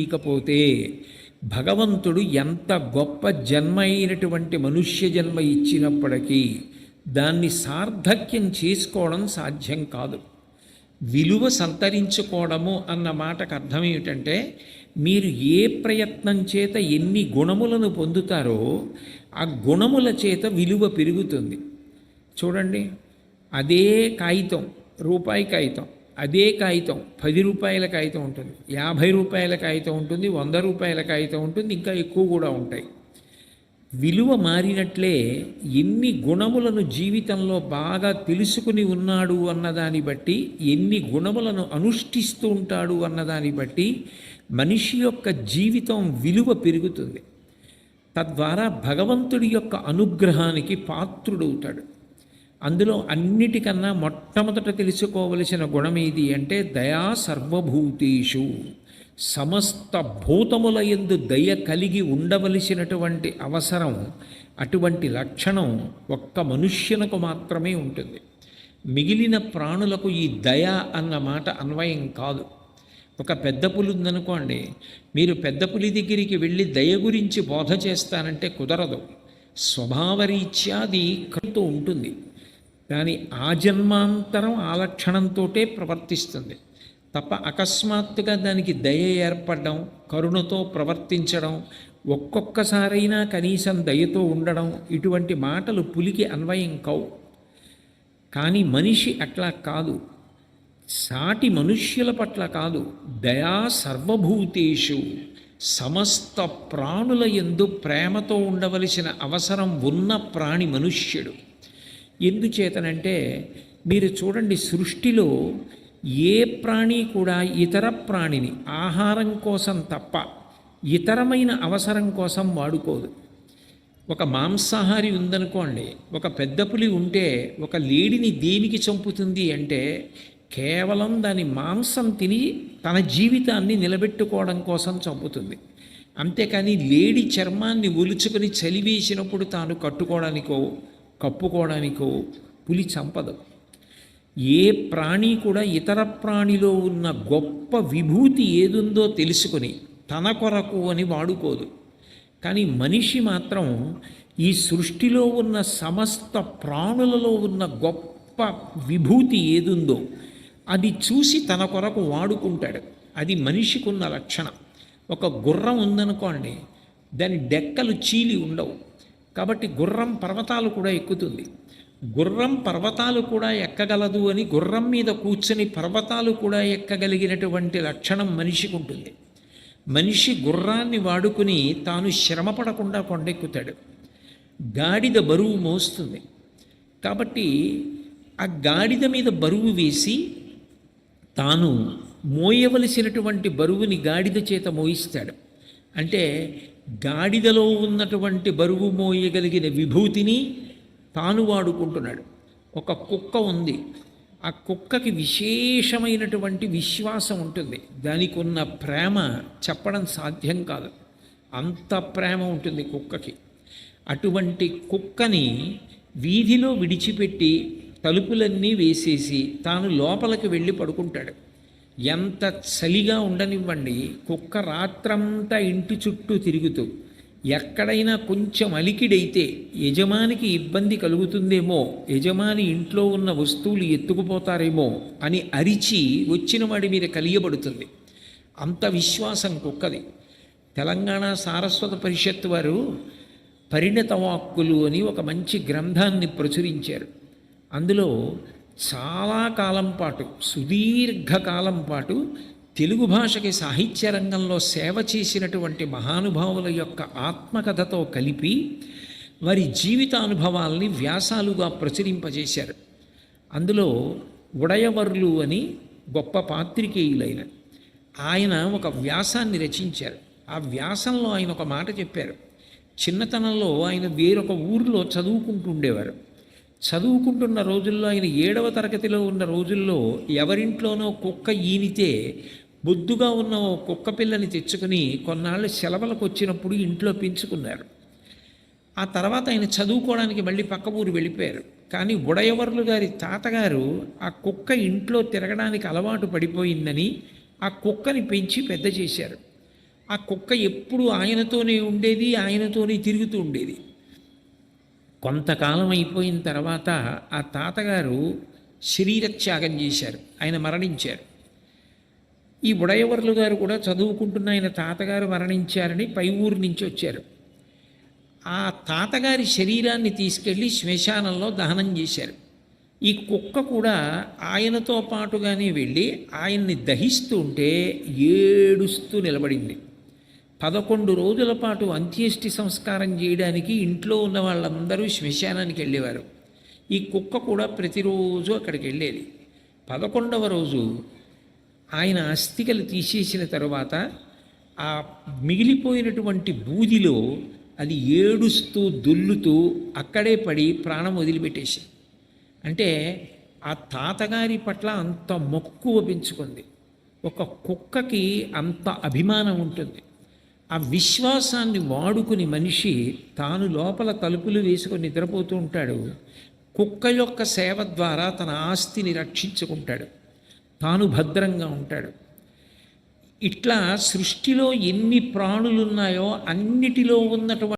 ఇకపోతే భగవంతుడు ఎంత గొప్ప జన్మ అయినటువంటి మనుష్య జన్మ ఇచ్చినప్పటికీ దాన్ని సార్థక్యం చేసుకోవడం సాధ్యం కాదు. విలువ సంతరించుకోవడము అన్న మాటకు అర్థం ఏమిటంటే మీరు ఏ ప్రయత్నం చేత ఎన్ని గుణములను పొందుతారో ఆ గుణముల చేత విలువ పెరుగుతుంది. చూడండి అదే కాగితం రూపాయి కాగితం. అదే కాగితం పది రూపాయల కాగితం ఉంటుంది. యాభై రూపాయల కాగితం ఉంటుంది వంద రూపాయల కాగితం ఉంటుంది ఇంకా ఎక్కువ కూడా ఉంటాయి. విలువ మారినట్లే ఎన్ని గుణములను జీవితంలో బాగా తెలుసుకుని ఉన్నాడు అన్నదాన్ని బట్టి ఎన్ని గుణములను అనుష్ఠిస్తూ ఉంటాడు అన్నదాన్ని బట్టి మనిషి యొక్క జీవితం విలువ పెరుగుతుంది. తద్వారా భగవంతుడి యొక్క అనుగ్రహానికి పాత్రుడవుతాడు. అందులో అన్నిటికన్నా మొట్టమొదట తెలుసుకోవలసిన గుణం ఏది అంటే దయా సర్వభూతేషు. సమస్త భూతముల ఎందు దయ కలిగి ఉండవలసినటువంటి అవసరం అటువంటి లక్షణం ఒక్క మనుష్యునకు మాత్రమే ఉంటుంది. మిగిలిన ప్రాణులకు ఈ దయ అన్న మాట అన్వయం కాదు. ఒక పెద్ద పులి ఉందనుకోండి మీరు పెద్ద పులి దగ్గరికి వెళ్ళి దయ గురించి బోధ చేస్తానంటే కుదరదు. స్వభావరీత్యాది కడుతూ ఉంటుంది. దాని ఆ జన్మాంతరం ఆ లక్షణంతో ప్రవర్తిస్తుంది. తప్ప అకస్మాత్తుగా దానికి దయ ఏర్పడడం కరుణతో ప్రవర్తించడం ఒక్కొక్కసారైనా కనీసం దయతో ఉండడం ఇటువంటి మాటలు పులికి అన్వయం కావు కానీ మనిషి అట్లా కాదు. సాటి మనుష్యుల పట్ల కాదు. దయా సర్వభూతేషు సమస్త ప్రాణుల ఎందు ప్రేమతో ఉండవలసిన అవసరం ఉన్న ప్రాణి మనుష్యుడు. ఎందుచేతనంటే మీరు చూడండి సృష్టిలో ఏ ప్రాణి కూడా ఇతర ప్రాణిని ఆహారం కోసం తప్ప ఇతరమైన అవసరం కోసం వాడుకోదు. ఒక మాంసాహారి ఉందనుకోండి ఒక పెద్ద పులి ఉంటే ఒక లేడిని దేనికి చంపుతుంది అంటే కేవలం దాని మాంసం తిని తన జీవితాన్ని నిలబెట్టుకోవడం కోసం చంపుతుంది. అంతేకాని లేడి చర్మాన్ని ఒలుచుకొని చలివేసినప్పుడు తాను కట్టుకోవడానికో కప్పుకోవడానికో పులి చంపదు. ఏ ప్రాణి కూడా ఇతర ప్రాణిలో ఉన్న గొప్ప విభూతి ఏదుందో తెలుసుకొని తన కొరకు అని వాడుకోదు. కానీ మనిషి మాత్రం ఈ సృష్టిలో ఉన్న సమస్త ప్రాణులలో ఉన్న గొప్ప విభూతి ఏదుందో అది చూసి తన కొరకు వాడుకుంటాడు. అది మనిషికి ఉన్న లక్షణం. ఒక గుర్రం ఉందనుకోండి దాని డెక్కలు చీలి ఉండవు. కాబట్టి గుర్రం పర్వతాలు కూడా ఎక్కుతుంది. గుర్రం పర్వతాలు కూడా ఎక్కగలదు అని గుర్రం మీద కూర్చొని పర్వతాలు కూడా ఎక్కగలిగినటువంటి లక్షణం మనిషికి ఉంటుంది. మనిషి గుర్రాన్ని వాడుకుని తాను శ్రమపడకుండా కొండెక్కుతాడు. గాడిద బరువు మోస్తుంది. కాబట్టి ఆ గాడిద మీద బరువు వేసి తాను మోయవలసినటువంటి బరువుని గాడిద చేత మోయిస్తాడు. అంటే గాడిదలో ఉన్నటువంటి బరువు మోయగలిగిన విభూతిని తాను వాడుకుంటున్నాడు. ఒక కుక్క ఉంది. ఆ కుక్కకి విశేషమైనటువంటి విశ్వాసం ఉంటుంది. దానికి ఉన్న ప్రేమ చెప్పడం సాధ్యం కాదు. అంత ప్రేమ ఉంటుంది కుక్కకి. అటువంటి కుక్కని వీధిలో విడిచిపెట్టి తలుపులన్నీ వేసేసి తాను లోపలికి వెళ్ళి పడుకుంటాడు. ఎంత చలిగా ఉండనివ్వండి కుక్క రాత్రంతా ఇంటి చుట్టూ తిరుగుతూ ఎక్కడైనా కొంచెం అలికిడైతే యజమానికి ఇబ్బంది కలుగుతుందేమో యజమాని ఇంట్లో ఉన్న వస్తువులు ఎత్తుకుపోతారేమో అని అరిచి వచ్చిన వాడి మీద కలియబడుతుంది. అంత విశ్వాసం కుక్కది. తెలంగాణ సారస్వత పరిషత్ వారు పరిణత వాక్కులు అని ఒక మంచి గ్రంథాన్ని ప్రచురించారు. అందులో చాలా కాలం పాటు సుదీర్ఘకాలం పాటు తెలుగు భాషకి సాహిత్య రంగంలో సేవ చేసినటువంటి మహానుభావుల యొక్క ఆత్మకథతో కలిపి వారి జీవితానుభవాల్ని వ్యాసాలుగా ప్రచురింపజేశారు. అందులో ఉడయవర్లు అని గొప్ప పాత్రికేయులైన ఆయన ఒక వ్యాసాన్ని రచించారు. ఆ వ్యాసంలో ఆయన ఒక మాట చెప్పారు. చిన్నతనంలో ఆయన వేరొక ఊరిలో చదువుకుంటూ ఉండేవారు. చదువుకుంటున్న రోజుల్లో ఆయన ఏడవ తరగతిలో ఉన్న రోజుల్లో ఎవరింట్లోనో కుక్క ఈనితే బొద్దుగా ఉన్న ఓ కుక్క పిల్లని తెచ్చుకుని కొన్నాళ్ళు సెలవులకు వచ్చినప్పుడు ఇంట్లో పెంచుకున్నారు. ఆ తర్వాత ఆయన చదువుకోవడానికి మళ్ళీ పక్క ఊరు వెళ్ళిపోయారు. కానీ ఉడయవర్లు గారి తాతగారు ఆ కుక్క ఇంట్లో తిరగడానికి అలవాటు పడిపోయిందని ఆ కుక్కని పెంచి పెద్ద చేశారు. ఆ కుక్క ఎప్పుడు ఆయనతోనే ఉండేది ఆయనతోనే తిరుగుతూ ఉండేది. కొంతకాలం అయిపోయిన తర్వాత ఆ తాతగారు శరీరత్యాగం చేశారు. ఆయన మరణించారు. ఈ ఉడయవర్లు గారు కూడా చదువుకుంటున్న ఆయన తాతగారు మరణించారని పై ఊరు నుంచి వచ్చారు. ఆ తాతగారి శరీరాన్ని తీసుకెళ్ళి శ్మశానంలో దహనం చేశారు. ఈ కుక్క కూడా ఆయనతో పాటుగానే వెళ్ళి ఆయన్ని దహిస్తూ ఉంటే ఏడుస్తూ నిలబడింది. పదకొండు రోజుల పాటు అంత్యేష్టి సంస్కారం చేయడానికి ఇంట్లో ఉన్న వాళ్ళందరూ శ్మశానానికి వెళ్ళేవారు. ఈ కుక్క కూడా ప్రతిరోజు అక్కడికి వెళ్ళేది. పదకొండవ రోజు ఆయన అస్థికలు తీసేసిన తర్వాత ఆ మిగిలిపోయినటువంటి బూదిలో అది ఏడుస్తూ దొల్లుతూ అక్కడే పడి ప్రాణం వదిలిపెట్టేసింది అంటే ఆ తాతగారి పట్ల అంత మక్కువ పెంచుకుంది ఒక కుక్కకి అంత అభిమానం ఉంటుంది. ఆ విశ్వాసాన్ని వాడుకుని మనిషి తాను లోపల తలుపులు వేసుకొని నిద్రపోతూ ఉంటాడు. కుక్క యొక్క సేవ ద్వారా తన ఆస్తిని రక్షించుకుంటాడు. తాను భద్రంగా ఉంటాడు. ఇట్లా సృష్టిలో ఎన్ని ప్రాణులున్నాయో అన్నిటిలో ఉన్నటువంటి